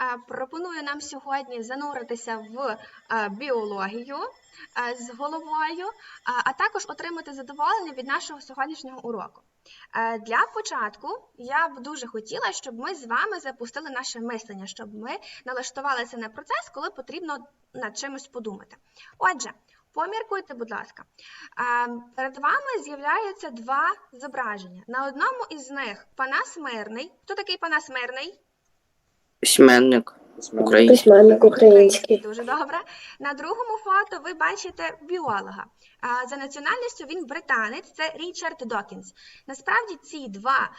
Е, Пропоную нам сьогодні зануритися в е, біологію е, з головою, а- також отримати задоволення від нашого сьогоднішнього уроку. Для початку я б дуже хотіла, щоб ми з вами запустили наше мислення, щоб ми налаштувалися на процес, коли потрібно над чимось подумати. Отже, поміркуйте, будь ласка. Перед вами з'являються два зображення. На одному із них Панас Мирний. Хто такий Панас Мирний? Письменник український. Письменник український. Дуже добре. На другому фото ви бачите біолога. За національністю він британець, це Річард Докінс. Насправді ці два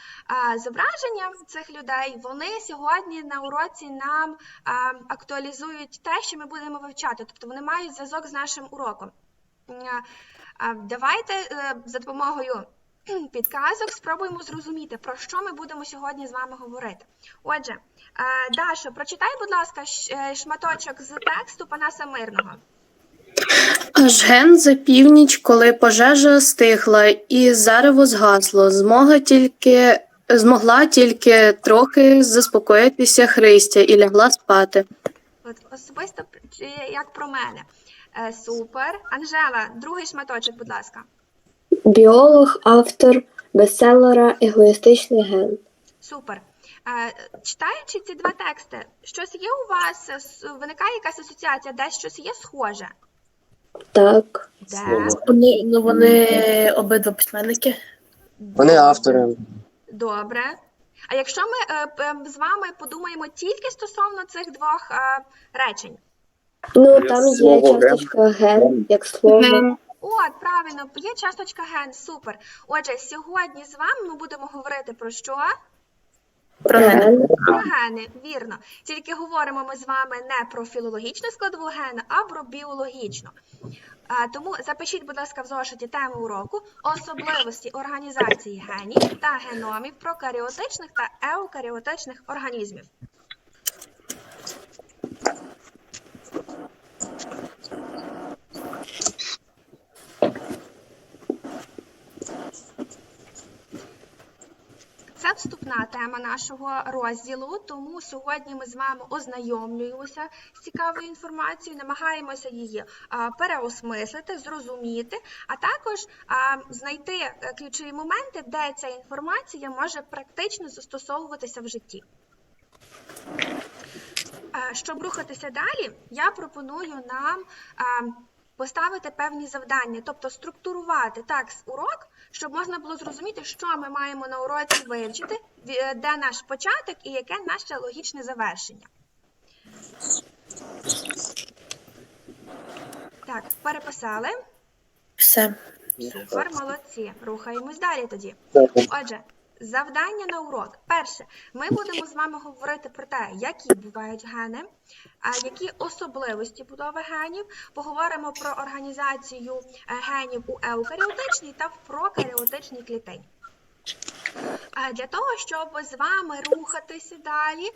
зображення цих людей вони сьогодні на уроці нам актуалізують те, що ми будемо вивчати. Тобто вони мають зв'язок з нашим уроком. Давайте е, за допомогою підказок спробуємо зрозуміти, про що ми будемо сьогодні з вами говорити. Отже, е, Дашо, прочитай, будь ласка, е, шматочок з тексту Панаса Мирного. Аж ген за північ, коли пожежа стихла і зарево згасло, змога тільки змогла тільки трохи заспокоїтися Христя і лягла спати. От особисто як про мене. Е, Супер. Анжела, другий шматочок, будь ласка. Біолог, автор бестселера Егоїстичний ген. Супер. Е, Читаючи ці два тексти, щось є у вас, е, виникає якась асоціація, десь щось є схоже? Так. Де? Вони, ну, вони обидва письменники. Вони автори. Добре. А якщо ми е, з вами подумаємо тільки стосовно цих двох е, речень? Ну, там є часточка ген, як слово. От, правильно, є часточка ген, супер. Отже, сьогодні з вами ми будемо говорити про що? Ген. Про гени, вірно. Тільки говоримо ми з вами не про філологічну складову гена, а про біологічну. А, тому запишіть, будь ласка, в зошиті тему уроку особливості організації генів та геномів прокаріотичних та еукаріотичних організмів. Це вступна тема нашого розділу, тому сьогодні ми з вами ознайомлюємося з цікавою інформацією, намагаємося її переосмислити, зрозуміти, а також знайти е, ключові моменти, де ця інформація може практично застосовуватися в житті. Щоб рухатися далі, я пропоную нам поставити певні завдання, тобто структурувати так урок, щоб можна було зрозуміти, що ми маємо на уроці вивчити, е, де наш початок і яке наше логічне завершення. Так, переписали. Все. Супер, молодці. Рухаємось далі тоді. Отже, завдання на урок. Перше, ми будемо з вами говорити про те, які бувають гени, які особливості будови генів. Поговоримо про організацію е, генів у еукаріотичній та в прокаріотичній клітині. Для того, щоб з вами рухатися далі,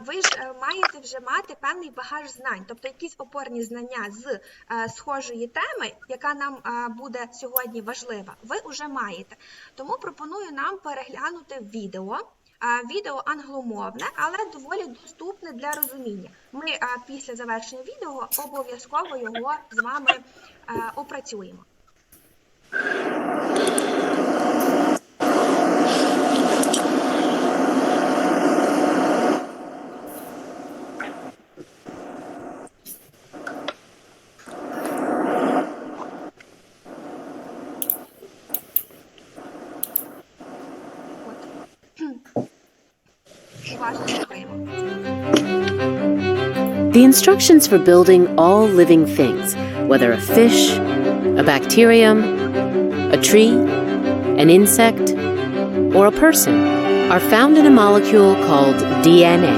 ви ж е, маєте вже мати певний багаж знань, тобто якісь опорні знання з е, схожої теми, яка нам е, буде сьогодні важлива, ви вже маєте. Тому пропоную нам переглянути відео. Відео англомовне, але доволі доступне для розуміння. Ми після завершення відео обов'язково його з вами опрацюємо. The instructions for building all living things, whether a fish, a bacterium, a tree, an insect, or a person, are found in a molecule called DNA.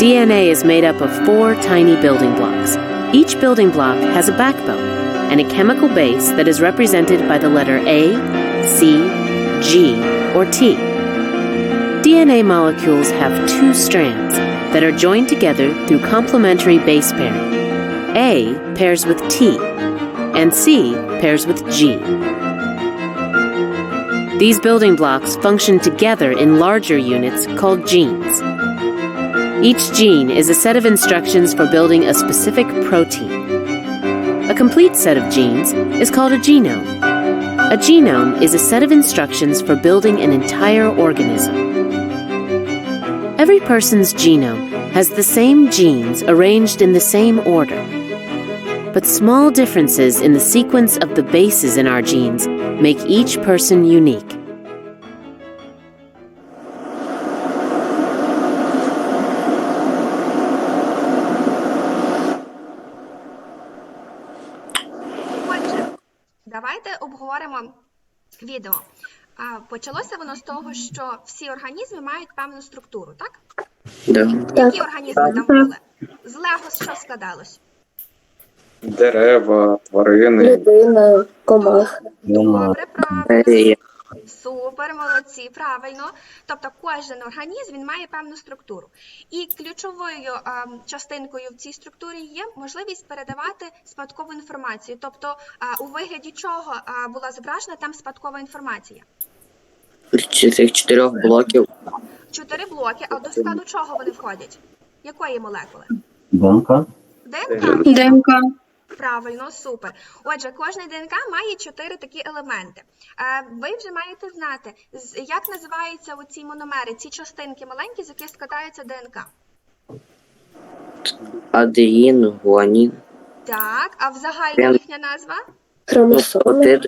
DNA is made up of four tiny building blocks. Each building block has a backbone and a chemical base that is represented by the letter A, C, G, or T. DNA molecules have two strands that are joined together through complementary base pairing. A pairs with T, and C pairs with G. These building blocks function together in larger units called genes. Each gene is a set of instructions for building a specific protein. A complete set of genes is called a genome. A genome is a set of instructions for building an entire organism. Every person's genome has the same genes arranged in the same order. But small differences in the sequence of the bases in our genes make each person unique. Почалося воно з того, що всі організми мають певну структуру, так? Да. Які організми там були? З Лего що складалось? Дерева, тварини. Людина, комах. Добре, правильно. Е, Супер, молодці, правильно. Тобто кожен організм він має певну структуру. І ключовою а, частинкою в цій структурі є можливість передавати спадкову інформацію. Тобто, а, у вигляді чого а, була зображена там спадкова інформація. Цих чотирьох блоків Чотири блоки, а до складу чого вони входять? Якої молекули? ДНК. ДНК. ДНК. Правильно, супер. Отже, кожна ДНК має чотири такі елементи. Е, Ви вже маєте знати, як називаються оці мономери, ці частинки маленькі, з яких складається ДНК. адеїн, гуанін, Так, а в загальна Прям- їхня назва? Хромосоми.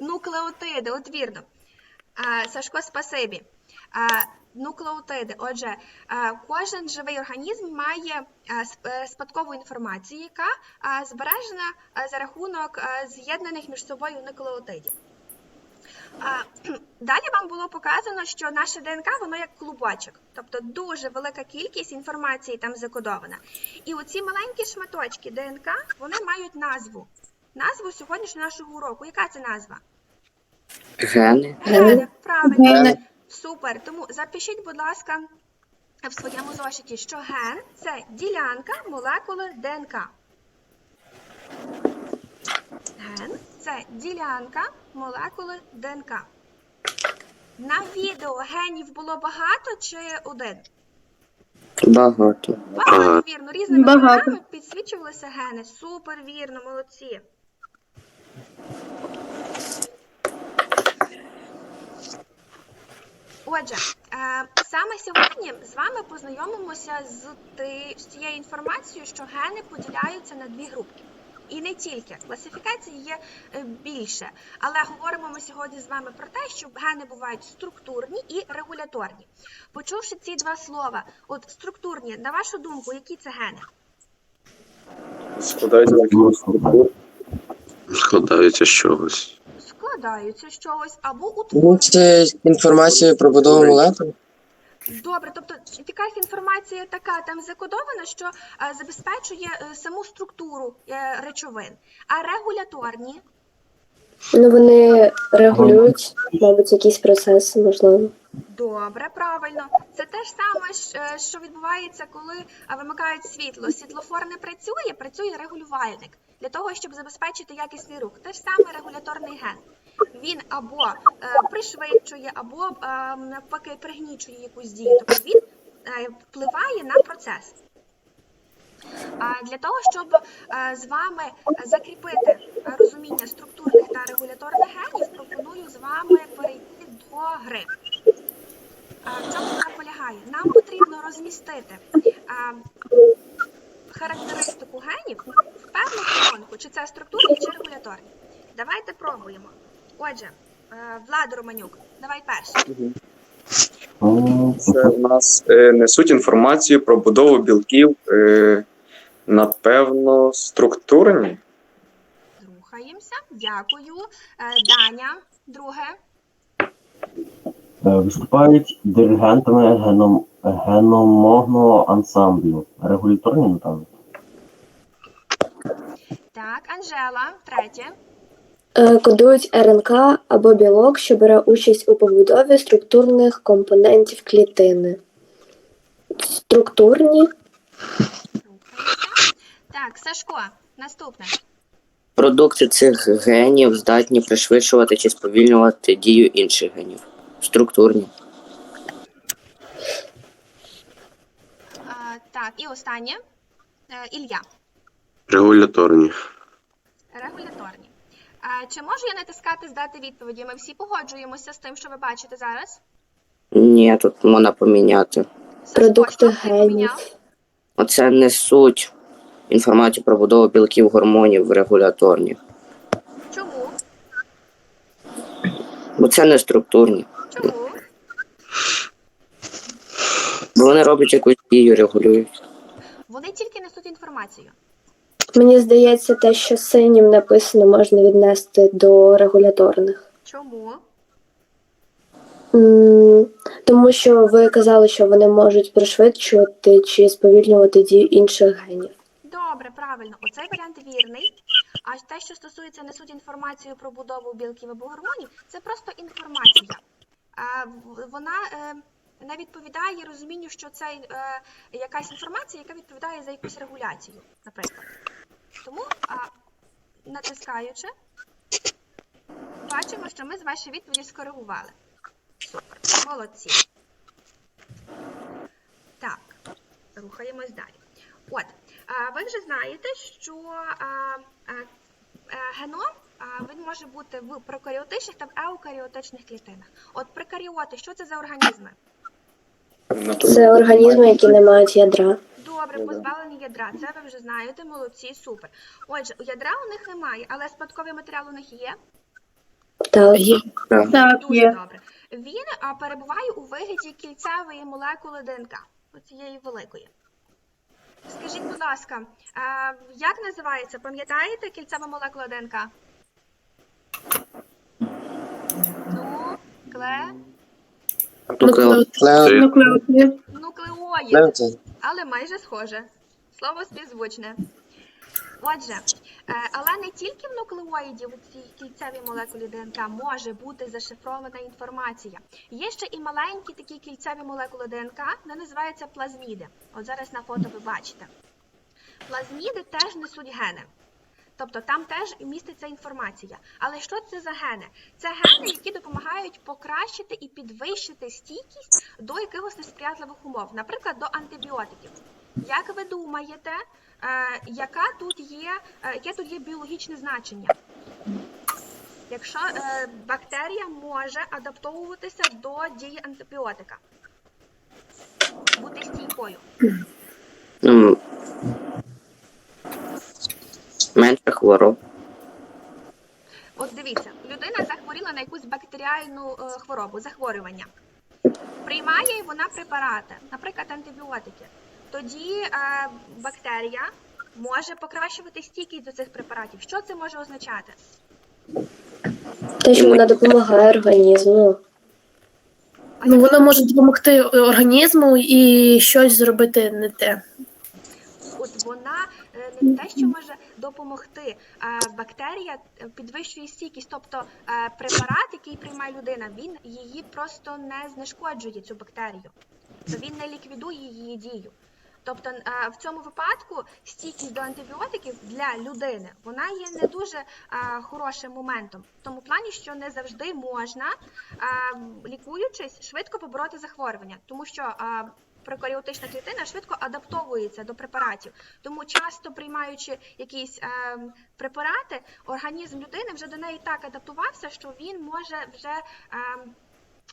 Нуклеотиди, от вірно. Сашко, спасибі. Нуклеотиди. Отже, кожен живий організм має е, сп- спадкову інформацію, яка збережена за рахунок з'єднаних між собою нуклеотидів. Далі вам було показано, що наше ДНК воно як клубочок, тобто дуже велика кількість інформації там закодована. І оці маленькі шматочки ДНК вони мають назву. Назву сьогоднішнього нашого уроку. Яка це назва? Гени, Гени. Правильно. Гени. Супер. Тому запишіть, будь ласка, в своєму зошиті, що ген це ділянка молекули ДНК. Ген це ділянка молекули ДНК. На відео генів було багато чи один? багато. Багато, вірно. Різними Багато. кольорами підсвічувалися гени. Супер, вірно, молодці. Отже, е, саме сьогодні з вами познайомимося з, цією інформацією, що гени поділяються на дві групки. І не тільки. Класифікацій є е, більше. Але говоримо ми сьогодні з вами про те, що гени бувають структурні і регуляторні. Почувши ці два слова, от структурні, на вашу думку, які це гени? Складаються з чогось. Складаються з чогось або Ну, утворюються. це інформація про будову молекул. Добре, тобто якась інформація така там закодована, що е, забезпечує е, саму структуру е, речовин, а регуляторні Ну, вони регулюють, мабуть, якісь процеси, можливо. Добре, правильно. Це те ж саме, е, що відбувається, коли е, вимикають світло. Світлофор не працює, працює регулювальник для того, щоб забезпечити якісний рух. Те ж саме регуляторний ген. Він або е, пришвидшує, або е, навпаки пригнічує якусь дію. Тобто він е, впливає на процес. А Для того, щоб е, з вами закріпити розуміння структурних та регуляторних генів, пропоную з вами перейти до гри. В чому вона полягає? Нам потрібно розмістити характеристику генів в певну колонку, чи це структурні, чи регуляторні. Давайте пробуємо. Отже, е, Влад Романюк, давай перший. Це в нас е, несуть інформацію про будову білків, е, напевно, структурні. Рухаємося. Дякую. Е, Даня, друге. е, Виступають диригентами геном, геномогного ансамблю. Регуляторні, напевно. Так, Анжела, третє. Е, Кодують РНК або білок, що бере участь у побудові структурних компонентів клітини. Структурні Так, Сашко, наступне. Продукти цих генів здатні пришвидшувати чи сповільнювати дію інших генів. Структурні. А, Так, і останнє. Е, Ілля. Регуляторні. Регуляторні. Е, Чи можу я натискати здати відповіді? Ми всі погоджуємося з тим, що ви бачите зараз. Ні, тут можна поміняти. Продукти що ти генів. поміняв? Оце несуть інформацію про будову білків гормонів в регуляторні. Чому? Бо це не структурні. Чому? Бо вони роблять якусь дію, регулюють. Вони тільки несуть інформацію. Мені здається, те, що синім написано, можна віднести до регуляторних. Чому? М, Тому що ви казали, що вони можуть пришвидшувати чи сповільнювати дію інших генів. Добре, правильно. Оцей варіант вірний. А те, що стосується несуть інформацію про будову білків або гормонів, це просто інформація. А, в- Вона е, не відповідає розумінню, що це е, якась інформація, яка відповідає за якусь регуляцію, наприклад. Тому, а, натискаючи, бачимо, що ми з вашої відповіді скоригували. Супер, молодці. Так, рухаємось далі. От, а, ви вже знаєте, що а, а, е, геном а, він може бути в прокаріотичних та в еукаріотичних клітинах. От прокаріоти, що це за організми? Це організми, які не мають ядра. Добре, позбавлені ядра. Це ви вже знаєте, молодці, супер. Отже, ядра у них немає, але спадковий матеріал у них є. Так. Так, Дуже є. добре. Він а, перебуває у вигляді кільцевої молекули ДНК, оцієї великої. Скажіть, будь ласка, а, як називається? Пам'ятаєте кільцева молекула ДНК? Ну, кле, Нуклеотид. нуклеоїд. Але майже схоже. Слово співзвучне. Отже, е, але не тільки в нуклеоїді, в цій кільцевій молекулі ДНК може бути зашифрована інформація. Є ще і маленькі такі кільцеві молекули ДНК, вони називаються плазміди. От зараз на фото ви бачите. Плазміди теж несуть гени. Тобто там теж міститься інформація. Але що це за гени? Це гени, які допомагають покращити і підвищити стійкість до якихось несприятливих умов, наприклад, до антибіотиків. Як ви думаєте, е, яка тут є, е, яке тут є біологічне значення? Якщо е, бактерія може адаптовуватися до дії антибіотика, бути стійкою. Менше хвороб. От дивіться, людина захворіла на якусь бактеріальну хворобу, захворювання. Приймає вона препарати, наприклад, антибіотики. Тоді е, бактерія може покращувати стійкість до цих препаратів. Що це може означати? Те, що вона допомагає організму. Ну, воно може допомогти організму і щось зробити не те. От вона е, не те, що може допомогти. а Бактерія е, підвищує стійкість, тобто е, препарат, який приймає людина, він її просто не знешкоджує цю бактерію, то він не ліквідує її дію. Тобто е, в цьому випадку стійкість до антибіотиків для людини вона є не дуже е, хорошим моментом, в тому плані, що не завжди можна, е, лікуючись, швидко побороти захворювання, тому що прокаріотична клітина швидко адаптовується до препаратів. Тому часто приймаючи якісь е, препарати, організм людини вже до неї так адаптувався, що він може вже е,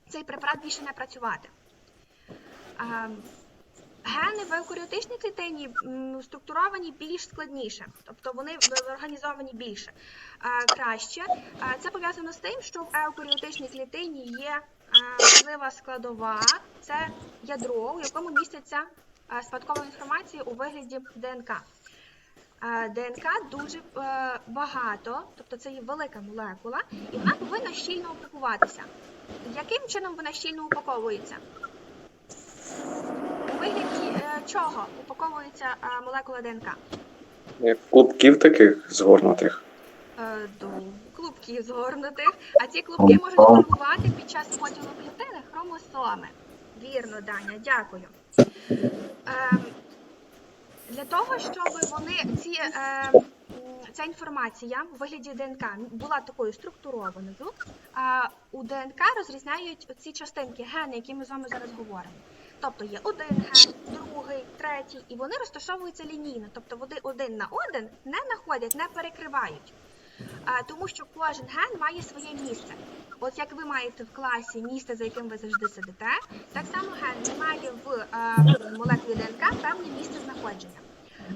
цей препарат більше не працювати. Е, Гени в еукаріотичній клітині структуровані більш складніше, тобто вони організовані більше е, краще. Е, Це пов'язано з тим, що в еукаріотичній клітині є е, важлива складова, це ядро, у якому міститься спадкова інформація у вигляді ДНК. ДНК дуже багато, тобто це є велика молекула, і вона повинна щільно упакуватися. Яким чином вона щільно упаковується? Е, чого упаковується е, молекула ДНК? Як клубків таких згорнутих. Е, до клубків згорнутих, а ці клубки можуть формувати під час поділу клітини хромосоми. Вірно, Даня, дякую. Ем, для того, щоб вони ці, е, ця інформація у вигляді ДНК була такою структурованою, а у ДНК розрізняють ці частинки, гени, які ми з вами зараз говоримо. Тобто є один ген, другий, третій. і вони розташовуються лінійно, тобто вони один на один не находять, не перекривають. А, тому що кожен ген має своє місце. От як ви маєте в класі місце, за яким ви завжди сидите, так само ген має в а, молекулі ДНК певне місце знаходження.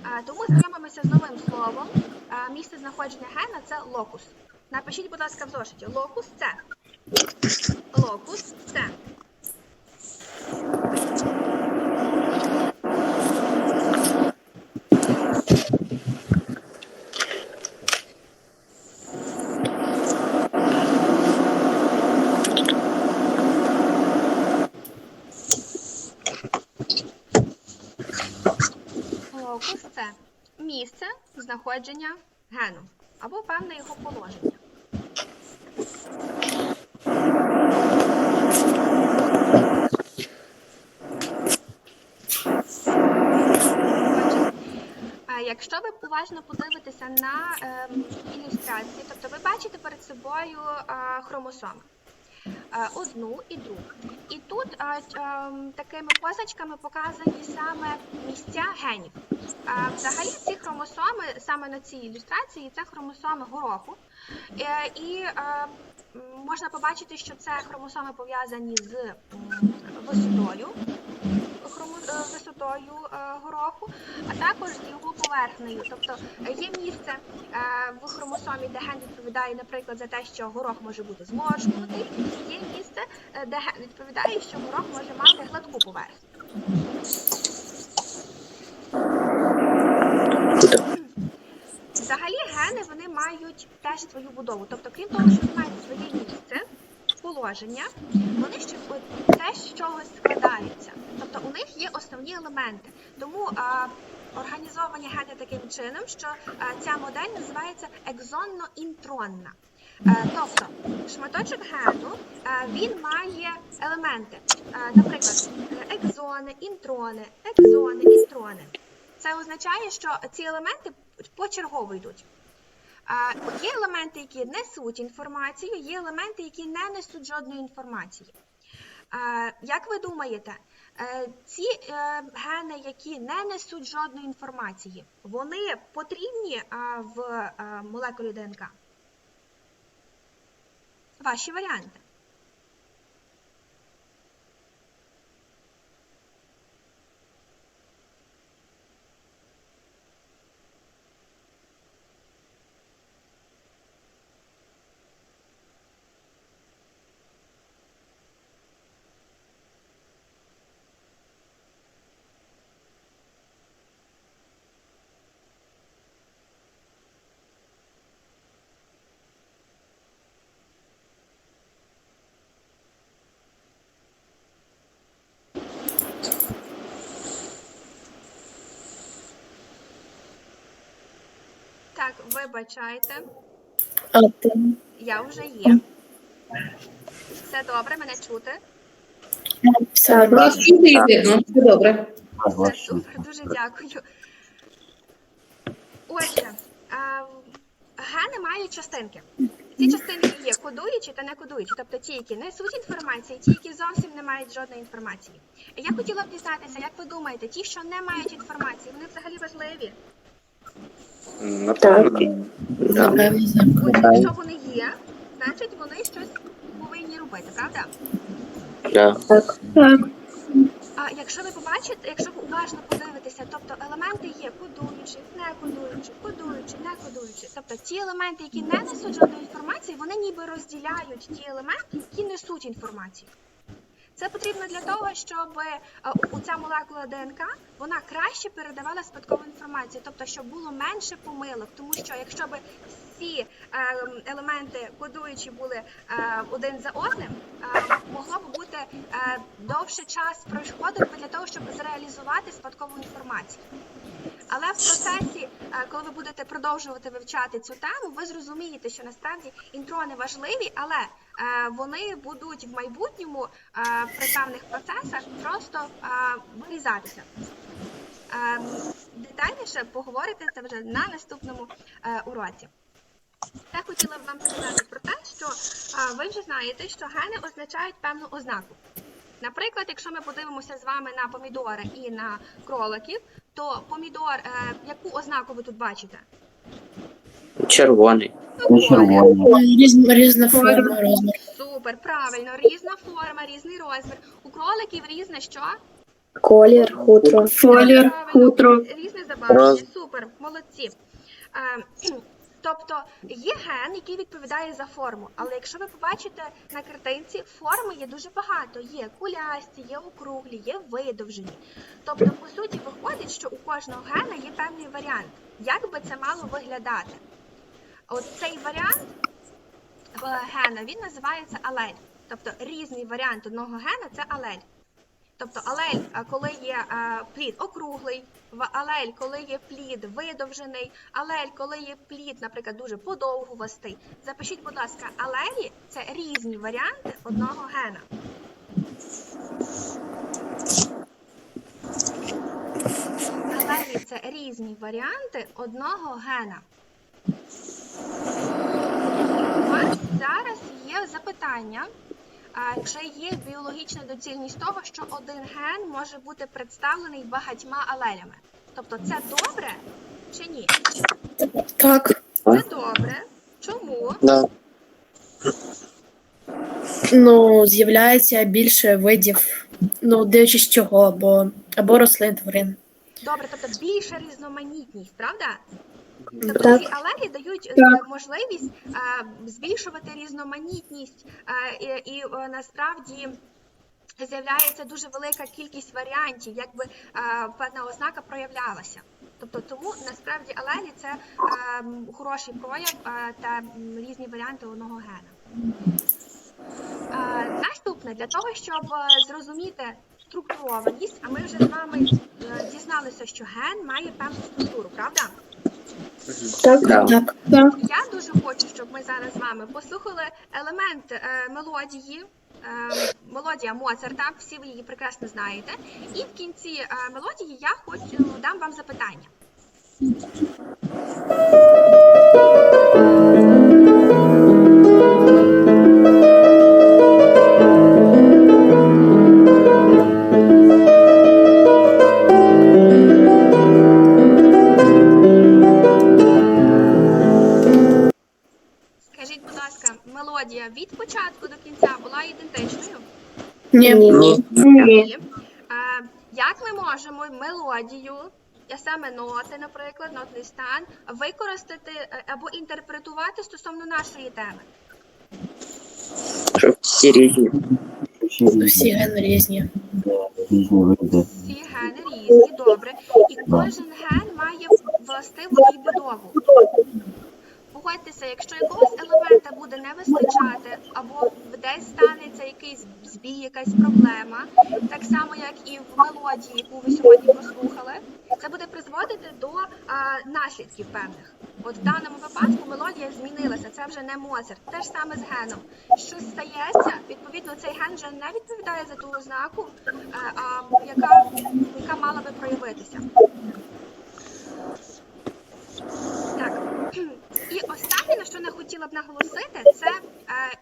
А, тому знайомимося з новим словом. Місце знаходження гена це локус. Напишіть, будь ласка, в зошиті. Локус це. Локус це. Локус це місце знаходження гену або певне його положення. Отже, а Якщо ви уважно подивитеся на е, ілюстрації, тобто ви бачите перед собою е, хромосоми. Е, одну і другу. І тут а, ч- ем, такими позначками показані саме місця генів. А, Взагалі ці хромосоми, саме на цій ілюстрації, це хромосоми гороху. Е, І е, м, можна побачити, що це хромосоми пов'язані з висотою, е, висотою е, гороху, а також з його поверхнею. Тобто є місце е, в хромосомі, де ген відповідає, наприклад, за те, що горох може бути зморшкнутий, є місце, де ген відповідає, що горох може мати гладку поверхню. Взагалі гени вони мають теж свою будову. Тобто, крім того, що вони мають своє місце, положення, вони ще теж з чогось складаються. Тобто у них є основні елементи. Тому а, організовані гени таким чином, що а, ця модель називається екзонно-інтронна. Е, Тобто шматочок гену е, він має елементи, Е, наприклад, екзони, інтрони, екзони, інтрони. Це означає, що ці елементи почергово йдуть. Є елементи, які несуть інформацію, є елементи, які не несуть жодної інформації. Як ви думаєте, е, ці е, гени, які не несуть жодної інформації, вони потрібні в е, молекулі ДНК? Ваші варіанти. Так, вибачайте, я вже є. Все добре, мене чути? Все, Вас чути і видно, все добре. Все супер, дуже дякую. Отже, а, гени мають частинки. Ці частинки є кодуючі та не кодуючі, тобто ті, які несуть інформацію, ті, які зовсім не мають жодної інформації. Я хотіла б дізнатися, як ви думаєте, ті, що не мають інформації, вони взагалі важливі? Напевно, так. Да. Якщо вони є, значить вони щось повинні робити, правда? Да. Так. А якщо ви побачите, якщо ви уважно подивитеся, тобто елементи є кодуючі, не кодуючі, кодуючі, не кодуючі. Тобто ті елементи, які не несуть жодної інформації, вони ніби розділяють ті елементи, які несуть інформацію. Це потрібно для того, щоб е, у- ця молекула ДНК вона краще передавала спадкову інформацію, тобто щоб було менше помилок, тому що якщо б всі е, елементи кодуючі були е, один за одним, е, могло б бути довше час проходив для того, щоб зреалізувати спадкову інформацію. Але в процесі, коли ви будете продовжувати вивчати цю тему, ви зрозумієте, що насправді інтрони важливі, але вони будуть в майбутньому е, при певних процесах просто е, вирізатися. Е, Детальніше поговорите це вже на наступному е, уроці. Я хотіла б вам сказати про те, що е, ви вже знаєте, що гени означають певну ознаку. Наприклад, якщо ми подивимося з вами на помідори і на кроликів, то помідор, е, яку ознаку ви тут бачите? Червоний. Це червоні. Різна, різна форма, розмір. Супер, правильно, різна форма, різний розмір. У кроликів різне що? Колір, хутро. Колір, хутро. Різне забарвлення. Супер, молодці. Е, Тобто є ген, який відповідає за форму. Але якщо ви побачите на картинці, форми є дуже багато. Є кулясті, є округлі, є видовжені. Тобто, по суті, виходить, що у кожного гена є певний варіант. Як би це мало виглядати? От цей варіант е, гена він називається алель. Тобто різний варіант одного гена це алель. Тобто алель, коли є плід округлий, алель, коли є плід видовжений, алель, коли є плід, наприклад, дуже подовгувастий. Запишіть, будь ласка, алелі це різні варіанти одного гена. Алелі це різні варіанти одного гена. Зараз є запитання. Чи є біологічна доцільність того, що один ген може бути представлений багатьма алелями? Тобто це добре чи ні? Так. Це добре. Чому? Да. Ну, з'являється більше видів, ну, дивлячись чого, або, або рослин тварин. Добре, тобто більша різноманітність, правда? Тобто Так. ці алелі дають е, можливість е, збільшувати різноманітність, е, і, і насправді з'являється дуже велика кількість варіантів, якби певна ознака проявлялася. Тобто тому насправді алелі це е, хороший прояв е, та різні варіанти одного гена. Е, Наступне для того, щоб зрозуміти структурованість, а ми вже з вами дізналися, що ген має певну структуру, правда? Так, так. Так. Я дуже хочу, щоб ми зараз з вами послухали елемент е, мелодії. е, Мелодія Моцарта, всі ви її прекрасно знаєте. І в кінці е, мелодії я хочу дам вам запитання. Ні. ні. Ні. Е, Як ми можемо мелодію, а саме ноти, наприклад, нотний стан, використати е, або інтерпретувати стосовно нашої теми? Що всі різні. Всі різні. Всі гени різні. Різні. Всі гени різні, добре. І кожен ген має властиву і будову. Погодьтеся, якщо якогось елемента буде не вистачати, або десь станеться якийсь збій, якась проблема, так само як і в мелодії, яку ви сьогодні послухали, це буде призводити до а, наслідків певних. От в даному випадку мелодія змінилася, це вже не Моцарт. Те ж саме з геном. Щось стається, відповідно, цей ген вже не відповідає за ту ознаку, е, а, яка, яка мала би проявитися. Так. І останнє, на що я хотіла б наголосити, це е,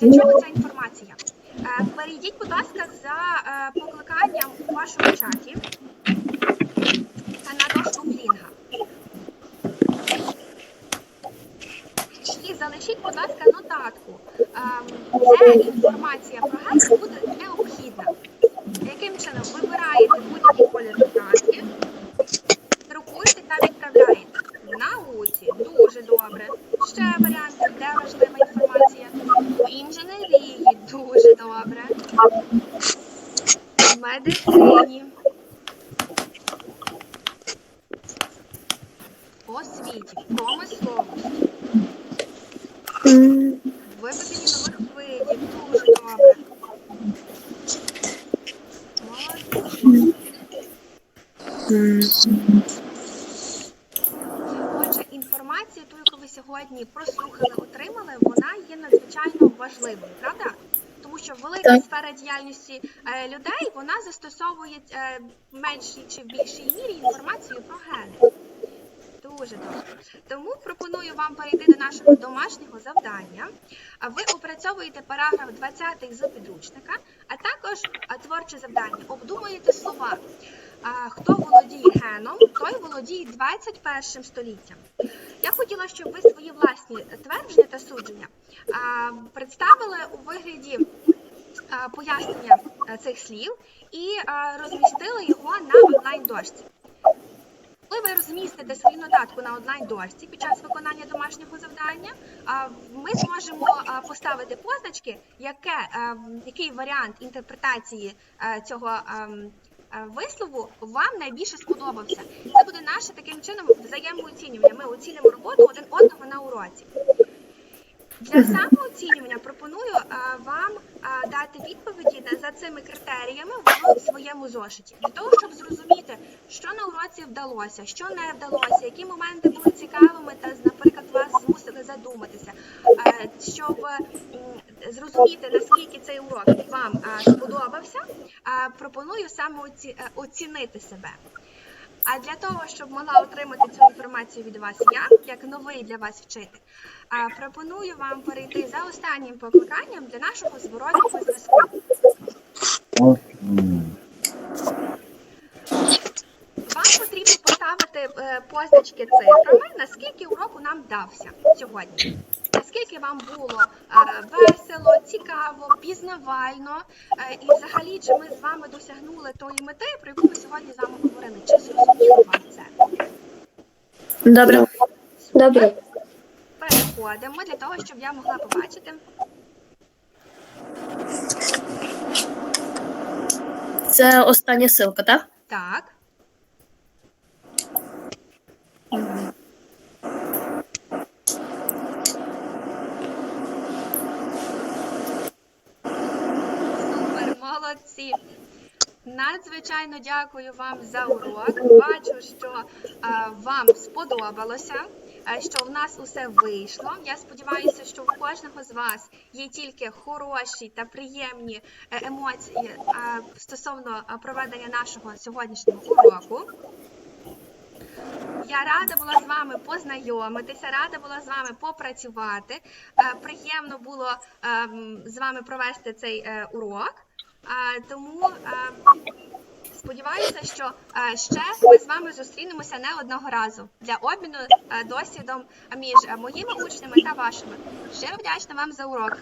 для чого ця інформація. Е, перейдіть, будь ласка, за е, покликанням у вашому чаті на дошку Блінга. І залишіть, будь ласка, нотатку, ем, де інформація про ген буде необхідна. Яким чином вибираєте будь-який колір нотатки, друкуєте та відправляєте. В науці дуже добре. Ще варіанти, де важлива інформація. В інженерії дуже добре. В медицині. Освіті, в промисловості. М, Виведені нових видів, дуже добре. Молодці. Отже, інформація, ту, яку ви прослухали, отримали, вона є надзвичайно важливою, правда? Тому що велика сфера діяльності е, людей вона застосовує е, в меншій чи в більшій мірі інформацію про гени. Дуже добре. Тому пропоную вам перейти до нашого домашнього завдання. А Ви опрацьовуєте параграф 20 з підручника, а також творче завдання. Обдумуєте слова. Хто володіє геном, той володіє 21 століттям. Я хотіла, щоб ви свої власні твердження та судження представили у вигляді пояснення цих слів і розмістили його на онлайн-дошці. Коли ви розмістите свою нотатку на онлайн-дошці під час виконання домашнього завдання, ми зможемо поставити позначки, яке, який варіант інтерпретації цього вислову вам найбільше сподобався. Це буде наше таким чином взаємооцінювання. Ми оцінимо роботу один одного на уроці. Для самооцінювання пропоную а, вам а, дати відповіді за цими критеріями в своєму зошиті, для того, щоб зрозуміти, що на уроці вдалося, що не вдалося, які моменти були цікавими та, наприклад, вас змусили задуматися, Е, щоб зрозуміти, наскільки цей урок вам сподобався, пропоную саме е, оцінити себе. А для того, щоб могла отримати цю інформацію від вас я, як новий для вас вчитель, пропоную вам перейти за останнім покликанням для нашого зворотнього зв'язку. Вам потрібно поставити е, позначки цифрами, наскільки уроку нам дався сьогодні. Наскільки вам було е, весело, цікаво, пізнавально, е, і взагалі, чи ми з вами досягнули тої мети, про яку ми сьогодні з вами говорили? Чи зрозуміло вам це? Добре. Добре. Переходимо для того, щоб я могла побачити. Це остання силка, так? Так. Супер, молодці. Надзвичайно дякую вам за урок. Бачу, що а, вам сподобалося, що в нас усе вийшло. Я сподіваюся, що у кожного з вас є тільки хороші та приємні е, емоції стосовно проведення нашого сьогоднішнього уроку. Я рада була з вами познайомитися, рада була з вами попрацювати. Е, Приємно було ем, з вами провести цей е, урок. Е, Тому е, сподіваюся, що е, ще ми з вами зустрінемося не одного разу для обміну досвідом між моїми учнями та вашими. Щиро вдячна вам за урок.